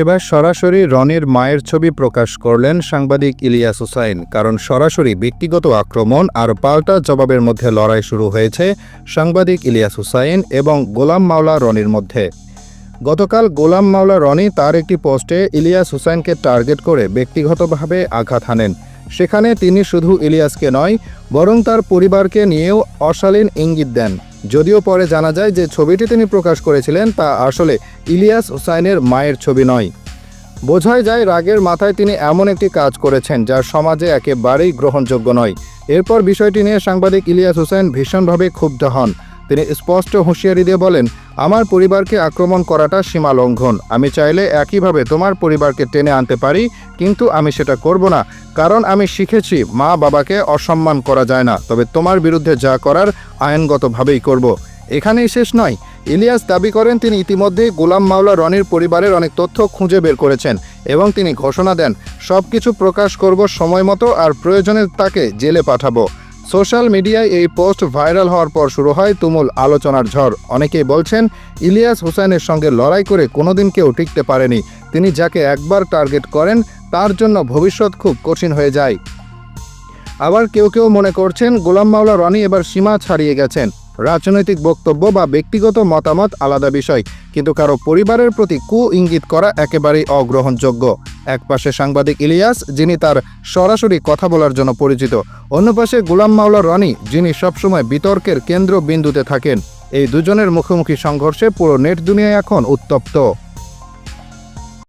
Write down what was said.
এবার সরাসরি রনির মায়ের ছবি প্রকাশ করলেন সাংবাদিক ইলিয়াস হুসাইন, কারণ সরাসরি ব্যক্তিগত আক্রমণ আর পাল্টা জবাবের মধ্যে লড়াই শুরু হয়েছে সাংবাদিক ইলিয়াস হুসাইন এবং গোলাম মাওলা রনির মধ্যে। গতকাল গোলাম মাওলা রনি তার একটি পোস্টে ইলিয়াস হুসাইনকে টার্গেট করে ব্যক্তিগতভাবে আঘাত হানেন। সেখানে তিনি শুধু ইলিয়াসকে নয়, বরং তার পরিবারকে নিয়েও অশালীন ইঙ্গিত দেন। যদিও পরে জানা যায় যে ছবিটি তিনি প্রকাশ করেছিলেন, তা আসলে ইলিয়াস হুসাইনের মায়ের ছবি নয়। বোঝাই যায় রাগের মাথায় তিনি এমন একটি কাজ করেছেন, যা সমাজে একেবারেই গ্রহণযোগ্য নয়। এরপর বিষয়টি নিয়ে সাংবাদিক ইলিয়াস হুসাইন ভীষণভাবে ক্ষুব্ধ হন। তিনি স্পষ্ট হুঁশিয়ারি দিয়ে বলেন আমার পরিবারকে আক্রমণ করাটা সীমা লঙ্ঘন। আমি চাইলে একইভাবে তোমার পরিবারকে টেনে আনতে পারি, কিন্তু আমি সেটা করব না, কারণ আমি শিখেছি মা বাবাকে অসম্মান করা যায় না। তবে তোমার বিরুদ্ধে যা করার আইনগতভাবেই করব। এখানেই শেষ নয়। ইলিয়াস দাবি করেন, তিনি ইতিমধ্যেই গোলাম মাওলা রনির পরিবারের অনেক তথ্য খুঁজে বের করেছেন এবং তিনি ঘোষণা দেন সব কিছু প্রকাশ করব সময় মতো আর প্রয়োজনে তাকে জেলে পাঠাবো। সোশ্যাল মিডিয়ায় এই পোস্ট ভাইরাল হওয়ার পর শুরু হয় তুমুল আলোচনার ঝড়। অনেকেই বলছেন, ইলিয়াস হোসেনের সঙ্গে লড়াই করে কোনোদিন কেউ টিকতে পারেনি। তিনি যাকে একবার টার্গেট করেন, তার জন্য ভবিষ্যৎ খুব কঠিন হয়ে যায়। আবার কেউ কেউ মনে করছেন, গোলাম মাওলা রনি এবার সীমা ছাড়িয়ে গেছেন। রাজনৈতিক বক্তব্য বা ব্যক্তিগত মতামত আলাদা বিষয়, কিন্তু কারও পরিবারের প্রতি কু ইঙ্গিত করা একেবারেই অগ্রহণযোগ্য। একপাশে সাংবাদিক ইলিয়াস, যিনি তার সরাসরি কথা বলার জন্য পরিচিত। অন্য পাশে গোলাম মাওলা রনি, যিনি সবসময় বিতর্কের কেন্দ্রবিন্দুতে থাকেন। এই দুজনের মুখোমুখি সংঘর্ষে পুরো নেট দুনিয়া এখন উত্তপ্ত।